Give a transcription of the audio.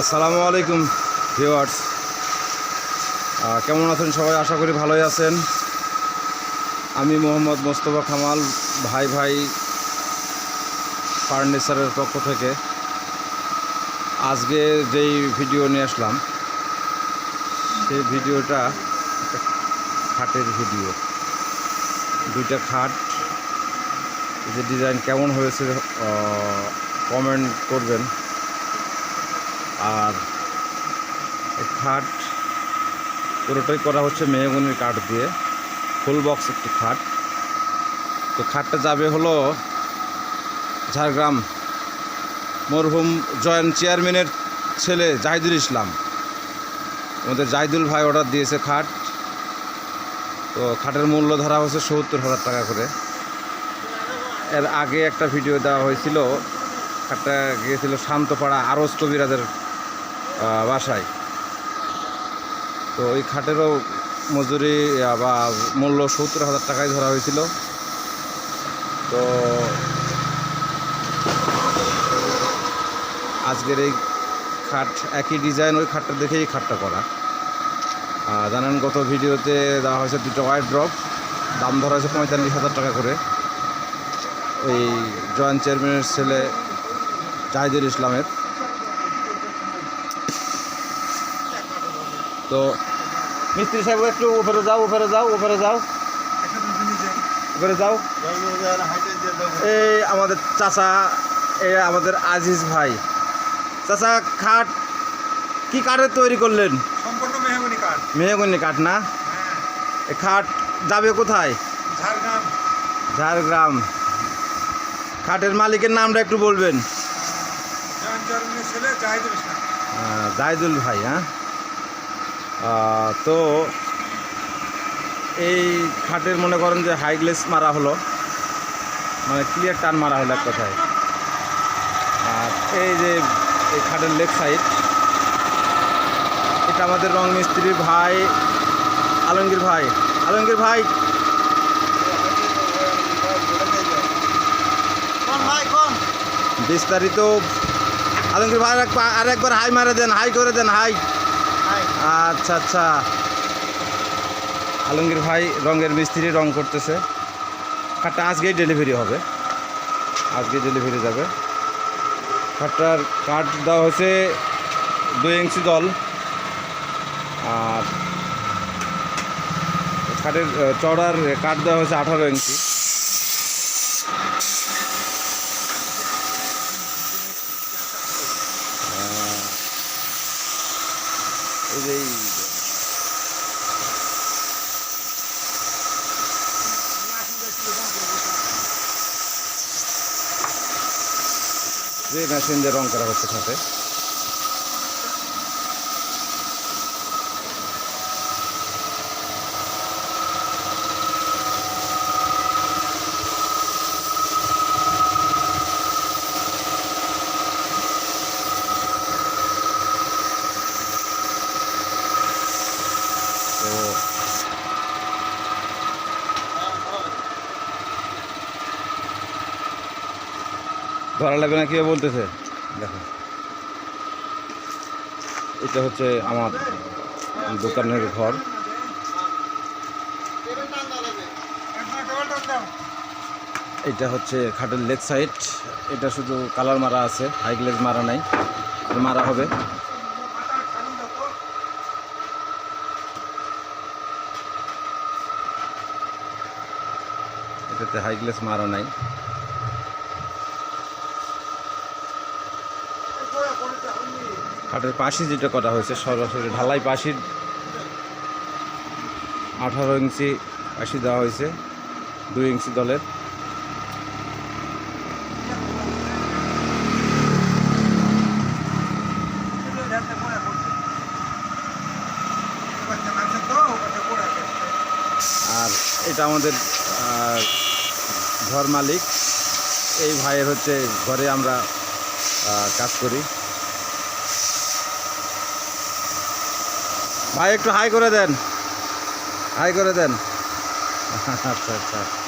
আসসালামু আলাইকুম ভিওয়ার্স কেমন আছেন সবাই? আশা করি ভালোই আছেন। আমি মোহাম্মদ মোস্তফা খামাল ভাই ভাই ফার্নিচারের পক্ষ থেকে আজকে যেই ভিডিও নিয়ে আসলাম, সেই ভিডিওটা খাটের ভিডিও। দুইটা খাট, যে ডিজাইন কেমন হয়েছে কমেন্ট করবেন। আর খাট পুরোটাই করা হচ্ছে মেহগুনির কাঠ দিয়ে। ফুল বক্স একটি খাট। তো খাটটা যাবে হলো ঝাড়গ্রাম মরহুম জয়েন্ট চেয়ারম্যানের ছেলে জাহিদুল ইসলাম। আমাদের জাহিদুল ভাই অর্ডার দিয়েছে খাট। তো খাটের মূল্য ধরা হয়েছে সত্তর হাজার টাকা করে। এর আগে একটা ভিডিও দেওয়া হয়েছিল। খাটটা গিয়েছিল শান্তপাড়া আরস কবিরাজের বাসায়। তো ওই খাটেরও মজুরি বা মূল্য সত্তর হাজার টাকায় ধরা হয়েছিল। তো আজকের এই খাট, একই ডিজাইন, ওই খাটটা দেখেই এই খাটটা করা। জানেন, গত ভিডিওতে দেওয়া হয়েছে দুটো ওয়াইট ড্রপ দাম ধরা হয়েছে পঁয়তাল্লিশ হাজার টাকা করে। ওই জয়েন্ট চেয়ারম্যানের ছেলে জাহিদুল ইসলামের। তো মিস্ত্রি সাহেব একটু উপরে যাও উপরে যাও উপরে যাও। উপরে যাও। এই আমাদের চাচা এই আমাদের আজিজ ভাই। চাচা খাট কি কাঠের তৈরি করলেন? সম্পূর্ণ মেহগনি কাঠ। মেহগনি কাঠ না? হ্যাঁ। এ খাট যাবে কোথায়? ঝাড়গ্রাম। ঝাড়গ্রাম। খাটের মালিকের নামটা একটু বলবেন। জাহিদুল ভাই হ্যাঁ? তো এই খাটের মনে করেন যে হাই গ্লেস মারা হলো। মানে ক্লিয়ার টান মারা হলো এক কথায়। আর এই যে এই খাটের লেগ সাইড এটা আমাদের রং মিস্ত্রির ভাই আলমগীর ভাই। আলমগীর ভাই! বিস্তারিত আলমগীর ভাই আরেকবার- আরেকবার হাই মারা দেন হাই করে দেন হাই আচ্ছা আচ্ছা। আলমগীর ভাই রঙের মিস্ত্রি রং করতেছে। খাটটা আজকেই ডেলিভারি হবে। আজকে ডেলিভারি যাবে। খাটটার কাঠ দেওয়া হয়েছে দুই ইঞ্চি দল। আর খাটের চড়ার কাঠ দেওয়া হয়েছে আঠারো ইঞ্চি। এই যে। মেশিন দিয়ে রং করা হচ্ছে সাথে। তো ধরা লাগবে না কেউ বলতেছে? দেখো। এটা হচ্ছে আমার দোকানের ঘর। এটা হচ্ছে খাটের লেগ সাইড। এটা শুধু কালার মারা আছে, হাই গ্লেজ মারা নাই। মারা হবে। এটাতে হাই গ্লেজ মারো নাই। খাটের পাশি যেটা করা হয়েছে, সরাসরি ঢালাই পাশির আঠারো ইঞ্চি পাশি দেওয়া হয়েছে, দুই ইঞ্চি দলের। আর এটা আমাদের ঘর মালিক। এই ভাইয়ের হচ্ছে ঘরে আমরা কাজ করি। ভাই একটু হাই করে দেন। হাই করে দেন। আচ্ছা আচ্ছা।